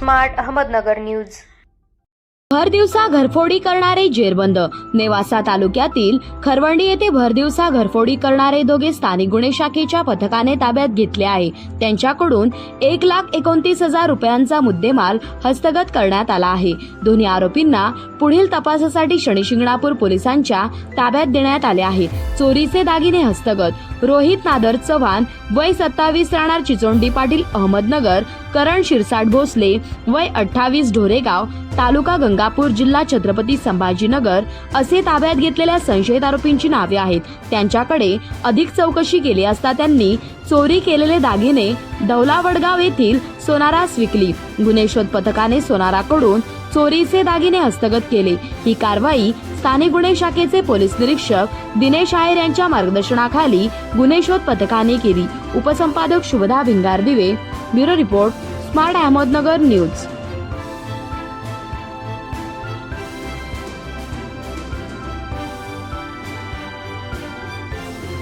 Smart Ahmednagar news. भरदिवसा घरफोडी करणारे जेरबंद. नेवासा तालुक्यातील खरवंडी येथे भरदिवसा घरफोडी करणारे दोघे स्थानिक गुन्हे शाखेच्या पथकाने ताब्यात घेतले आहे. त्यांच्याकडून एक लाख एकोणतीस हजार रुपयांचा मुद्देमाल हस्तगत करण्यात आला आहे. दोन्ही आरोपींना पुढील तपासासाठी शनिशिंगणापूर पोलिसांच्या ताब्यात देण्यात आले आहे. चोरीचे दागिने हस्तगत. रोहित नादर चव्हाण वय सत्तावीस राहणार चिचोंडी पाटील अहमदनगर करण शिरसाट भोसले वय अठ्ठावीस ढोरेगाव तालुका गंगापूर जिल्हा छत्रपती संभाजीनगर असे ताब्यात घेतलेल्या संशयित आरोपींची नावे आहेत. त्यांच्याकडे अधिक चौकशी केली असता त्यांनी चोरी केलेले दागिने धौलावडगाव येथील सोनारास विकली गुन्हे शोध पथकाने सोनाराकडून चोरीचे दागिने हस्तगत केले. ही कारवाई स्थानिक गुन्हे शाखेचे पोलीस निरीक्षक दिनेश आयर यांच्या मार्गदर्शनाखाली गुन्हे शोध पथकाने केली. उपसंपादक Shubhada Bhingardive bureau report smart Ahmednagar news.